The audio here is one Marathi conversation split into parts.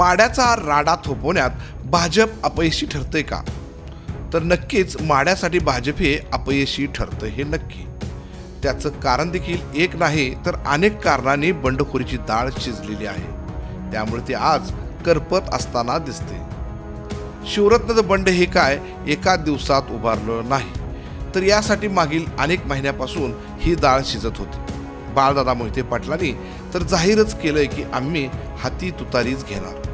माड्याचा राडा थोपवण्यात भाजप अपयशी ठरतंय का? तर नक्कीच माड्यासाठी भाजप हे अपयशी ठरतं हे नक्की. त्याचं कारण देखील एक नाही तर अनेक कारणांनी बंडखोरीची डाळ शिजलेली आहे. त्यामुळे ते आज करपत असताना दिसते. शिवरत्नाचं बंड हे काय एका दिवसात उभारलं नाही. तर यासाठी मागील अनेक महिन्यापासून ही डाळ शिजत होती. बाळदादा मोहिते पाटलांनी तर जाहीरच केलंय की आम्ही हाती तुतारीच घेणार.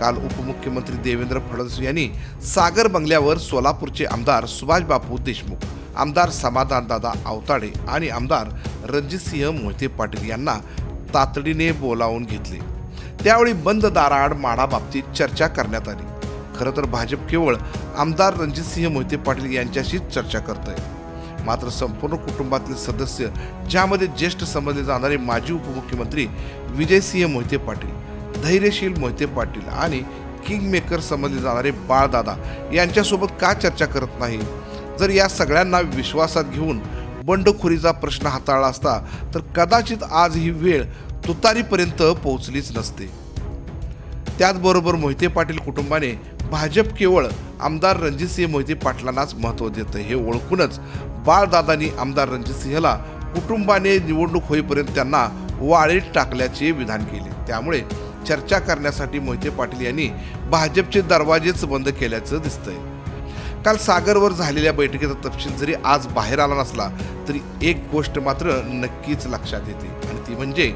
काल उपमुख्यमंत्री देवेंद्र फडणवीस यांनी सागर बंगल्यावर सोलापूरचे आमदार सुभाषबापू देशमुख आमदार समाधानदादा आवताडे आणि आमदार रणजितसिंह मोहिते पाटील यांना तातडीने बोलावून घेतले. त्यावेळी बंद दाराआड माडाबाबतीत चर्चा करण्यात आली. खरं तर भाजप केवळ आमदार रणजितसिंह मोहिते पाटील यांच्याशीच चर्चा करत आहे मात्र संपूर्ण कुटुंबातील सदस्य ज्यामध्ये ज्येष्ठ समजले जाणारे माजी उपमुख्यमंत्री विजयसिंह मोहिते पाटील धैर्यशील मोहिते पाटील आणि किंग मेकर समजले जाणारे बाळदादा यांच्यासोबत का चर्चा करत नाही? जर या सगळ्यांना विश्वासात घेऊन बंडखोरीचा प्रश्न हाताळला असता तर कदाचित आज ही वेळ तुतारीपर्यंत पोहोचलीच नसते. त्याचबरोबर मोहिते पाटील कुटुंबाने भाजप केवळ आमदार रणजितसिंह मोहिते पाटलांनाच महत्त्व देतं हे ओळखूनच बाळदादांनी आमदार रणजितसिंहला कुटुंबाने निवडणूक होईपर्यंत त्यांना वाळीत टाकल्याचे विधान केले. त्यामुळे चर्चा करण्यासाठी मोहिते पाटील यांनी भाजपचे दरवाजेच बंद केल्याचं दिसतंय. काल सागरवर झालेल्या बैठकीचा तपशील जरी आज बाहेर आला नसला तरी एक गोष्ट मात्र नक्कीच लक्षात येते. आणि ती म्हणजे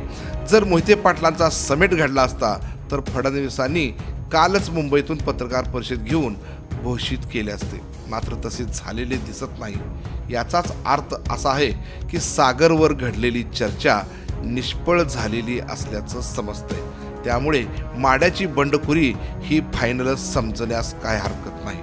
जर मोहिते पाटलांचा समेट घडला असता तर फडणवीसांनी कालच मुंबईतून पत्रकार परिषद घेऊन घोषित केले असते. मात्र तसे झालेले दिसत नाही. याचाच अर्थ असा आहे की सागरवर घडलेली चर्चा निष्फळ झालेली असल्याचं समजतंय. त्यामुळे माड्याची बंडखोरी ही फायनलच समजण्यास काय हरकत नाही.